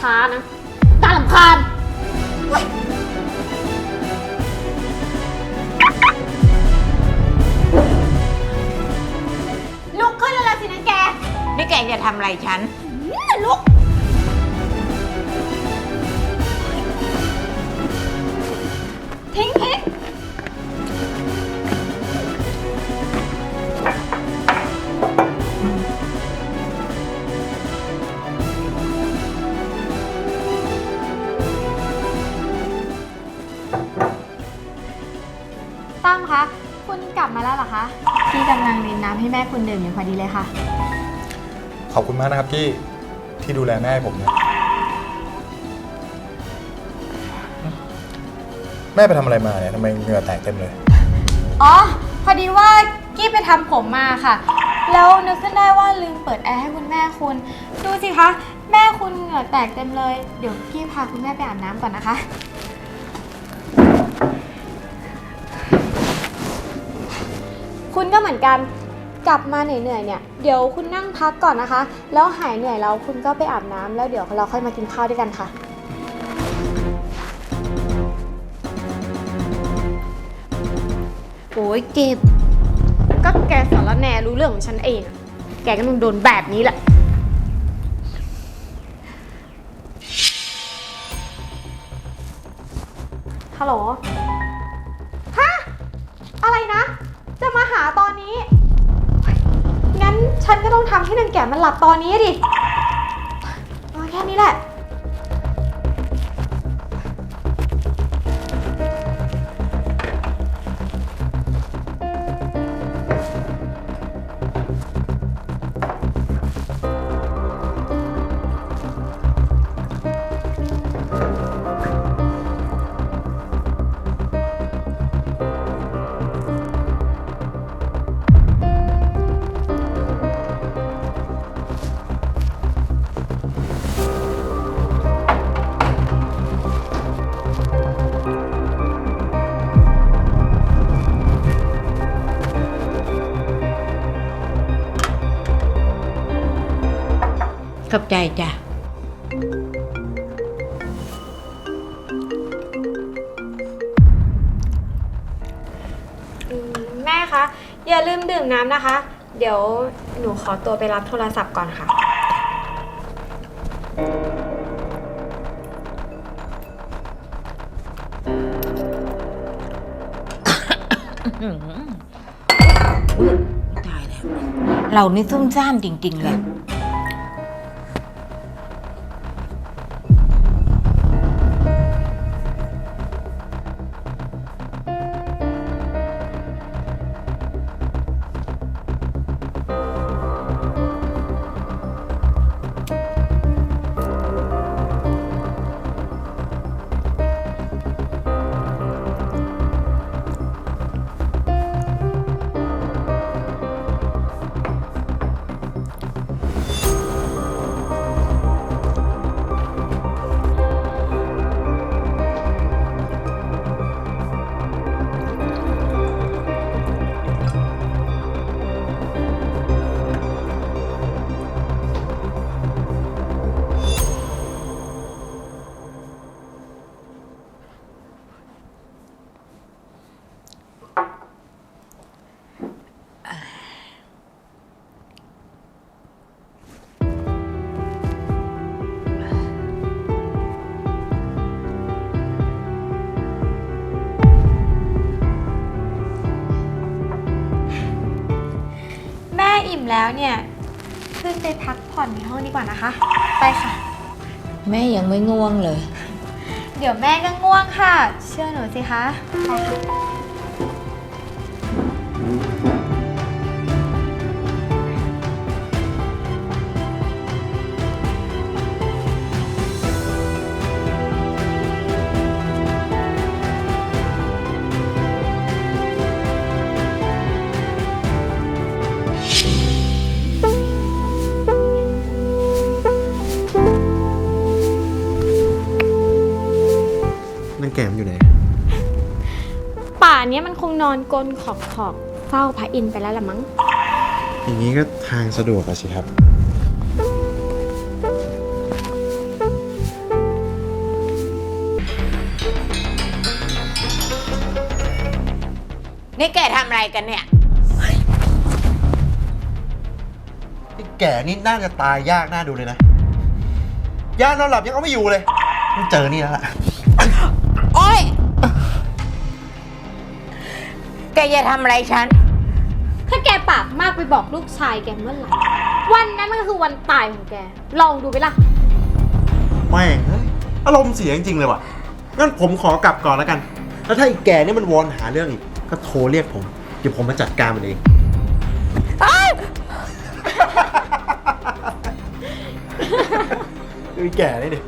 ช้านะน่าลำคาญเฮ้ยลุกขึ้นแล้วสินะแกนี่แกจะทำอะไรฉัน อื้อลุก ทิ้งทิ้ง ดื่มอยู่พอดีเลยค่ะ ขอบคุณมากนะครับพี่ที่ดูแลแม่ให้ผมนะแม่ไปทำอะไรมาเนี่ยทำไมเหงื่อแตกเต็มเลย อ๋อ พอดีว่ากี้ไปทำผมมาค่ะ แล้วนึกขึ้นได้ว่าลืมเปิดแอร์ให้คุณแม่คุณ ดูสิคะ แม่คุณเหงื่อแตกเต็มเลย เดี๋ยวกี้พาคุณแม่ไปอาบน้ำก่อนนะคะ คุณก็เหมือนกัน กลับมาเหนื่อยๆเนี่ย เดี๋ยวคุณนั่งพักก่อนนะคะ แล้วหายเหนื่อยแล้วคุณก็ไปอาบน้ำแล้วเดี๋ยวเราค่อยมากินข้าวด้วยกันค่ะ โอ้ยเก็บ ก็แกสารแหนรู้เรื่องของฉันเองอะแกก็ต้องโดนแบบนี้แหละ ฮัลโหล ฮะ อะไรนะ จะมาหาตอนนี้งั้น ฉันก็ต้องทำให้นางแก่มันหลับตอนนี้ดิเอาแค่นี้แหละ ขอบใจจ้ะ อืมแม่คะ อย่าลืมดื่มน้ำนะคะ เดี๋ยวหนูขอตัวไปรับโทรศัพท์ก่อนค่ะ ตายแล้ว เรานี่ซุ่มซ่ามจริง ๆ เลย แล้วเนี่ยขึ้นไปพักผ่อนในห้องดีกว่านะคะ ไปค่ะ แม่ยังไม่ง่วงเลย เดี๋ยวแม่ก็ง่วงค่ะ เชื่อหนูสิคะไปค่ะานนี้มันคงนอนกลนขอบขอบเฝ้าพระอินไปแล้วละมั้ง อย่างนี้ก็ทางสะดวกอะสิครับ นี่แกทำอะไรกันเนี่ยนี่แกนี่น่าจะตายยากน่าดูเลยนะ ยากนอนหลับยังเอาไม่อยู่เลยเจอนี่แล้วล่ะ กจะทำอะไรฉัน ถ้าแกปากมากไปบอกลูกชายแกเมื่อไหร่ วันนั้นมันก็คือวันตายของแก ลองดูไปล่ะแม่งเฮ้ยอารมณ์เสียจริงๆเลยว่ะ งั้นผมขอกลับก่อนแล้วกัน แล้วถ้าไอ้แก่นี่มันวนหาเรื่องอีก ก็โทรเรียกผม เดี๋ยวผมมาจัดการมันเองไอ้แก่นี่ดิ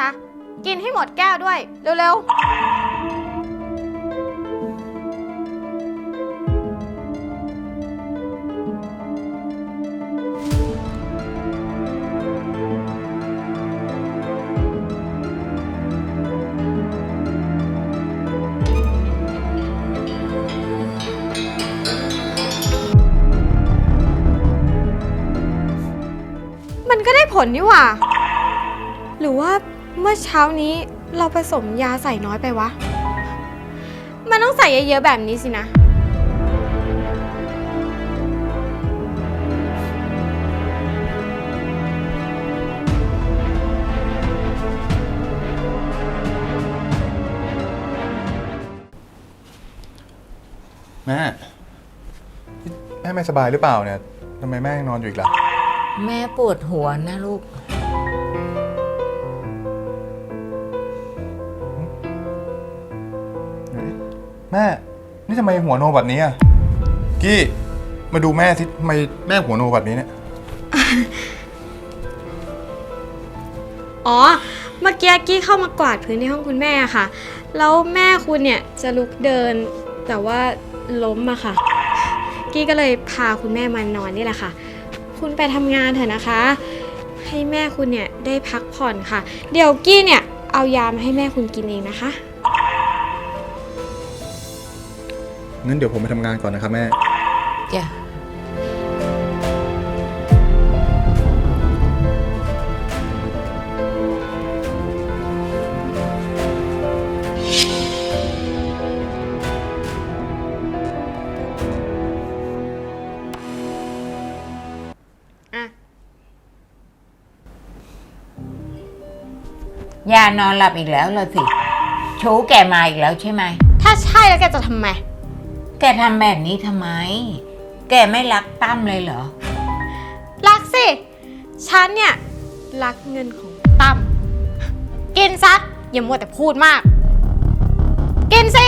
ซะ กินให้หมดแก้วด้วย เร็วๆ มันก็ได้ผลนี่หว่า หรือว่า เมื่อเช้านี้เราผสมยาใส่น้อยไปวะ มันต้องใส่เยอะๆแบบนี้สินะ แม่แม่ไม่สบายหรือเปล่าเนี่ยทำไมแม่ยังนอนอยู่อีกล่ะ แม่ปวดหัวนะลูก แม่ นี่ทำไมหัวโนแบบนี้อะ กี้ มาดูแม่สิทำไมแม่หัวโนแบบนี้เนี่ย อ๋อ เมื่อกี้กี้เข้ามากวาดพื้นที่ห้องคุณแม่ค่ะ แล้วแม่คุณเนี่ยจะลุกเดิน แต่ว่าล้มอะค่ะ กี้ก็เลยพาคุณแม่มานอนนี่แหละค่ะ คุณไปทำงานเถอะนะคะ ให้แม่คุณเนี่ยได้พักผ่อนค่ะ เดี๋ยวกี้เนี่ยเอายามาให้แม่คุณกินเองนะคะ งั้นเดี๋ยวผมไปทำงานก่อนนะครับแม่ จ้ะอะ ยานอนหลับอีกแล้วเหรอสิ ชู้แกมาอีกแล้วใช่ไหม ถ้าใช่แล้วแกจะทำไม แกทำแบบนี้ทำไม แกไม่รักตั้มเลยเหรอ รักสิ ฉันเนี่ย รักเงินของตั้ม กินซะอย่ามัวแต่พูดมาก กินสิ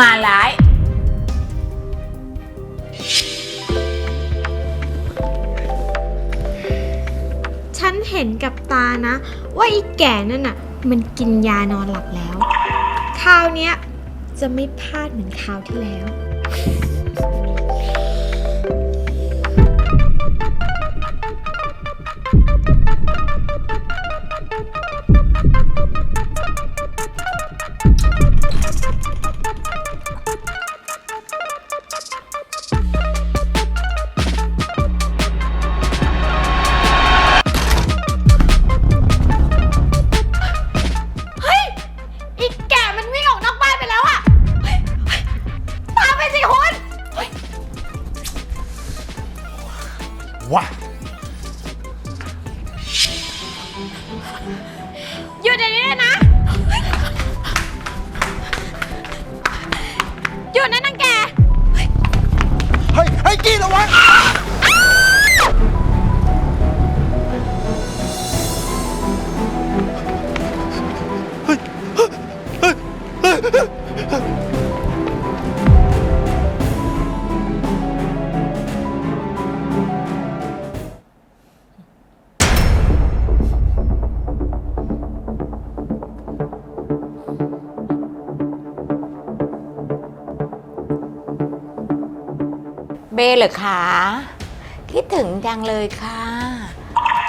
มาร้าย ฉันเห็นกับตานะ ว่าไอ้แก่นั่นน่ะ มันกินยานอนหลับแล้ว คราวเนี้ยจะไม่พลาดเหมือนคราวที่แล้ว 你也玩 เบเหรอคะคิดถึงจังเลยค่ะ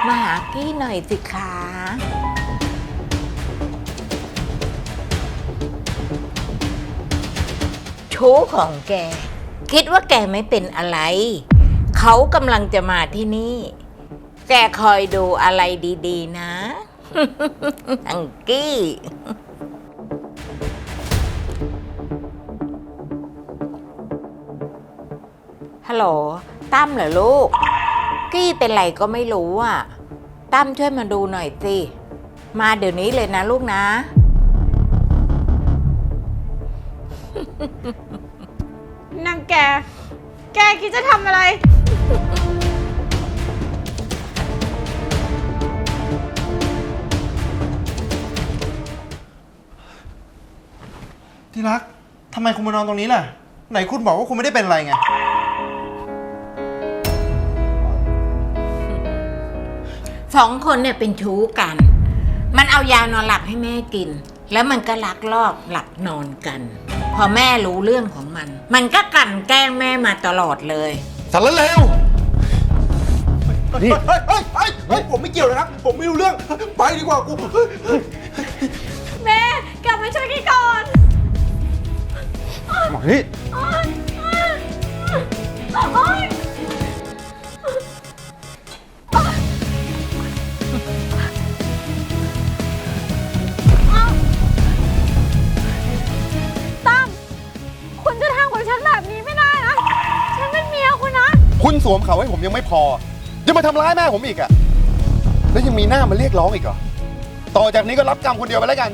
มาหากี้หน่อยสิคะชู้ของแก คิดว่าแกไม่เป็นอะไร เขากำลังจะมาที่นี่ แกคอยดูอะไรดีๆนะ อังกี้ ฮัลโหลตั้มเหรอลูก กี้เป็นไรก็ไม่รู้อะ ตั้มช่วยมาดูหน่อยสิ มาเดี๋ยวนี้เลยนะลูกนะ นางแก แกคิดจะทำอะไร ที่รัก ทำไมคุณมานอนตรงนี้ล่ะ ไหนคุณบอกว่าคุณไม่ได้เป็นอะไรไง สองคนเนี่ยเป็นชู้กัน มันเอายานอนหลับให้แม่กิน แล้วมันก็ลักลอบหลับนอนกัน พอแม่รู้เรื่องของมัน มันก็กลั่นแกล้งแม่มาตลอดเลย สารเลวนี่ เฮ้ยเฮ้ยเฮ้ยเฮ้ยผมไม่เกี่ยวนะครับ ผมไม่รู้เรื่อง ไปดีกว่ากูเฮ้ยเฮ้ยแม่กลับมาช่วยกี้ก่อน หมอนี่ โอ๊ย มาทำร้ายแม่ผมอีกอะแล้วยังมีหน้ามาเรียกร้องอีกเหรอ ต่อจากนี้ก็รับกรรมคนเดียวไปแล้วกัน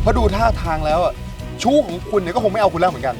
เพราะดูท่าทางแล้วอะชู้ของคุณเนี่ยก็คงไม่เอาคุณแล้วเหมือนกัน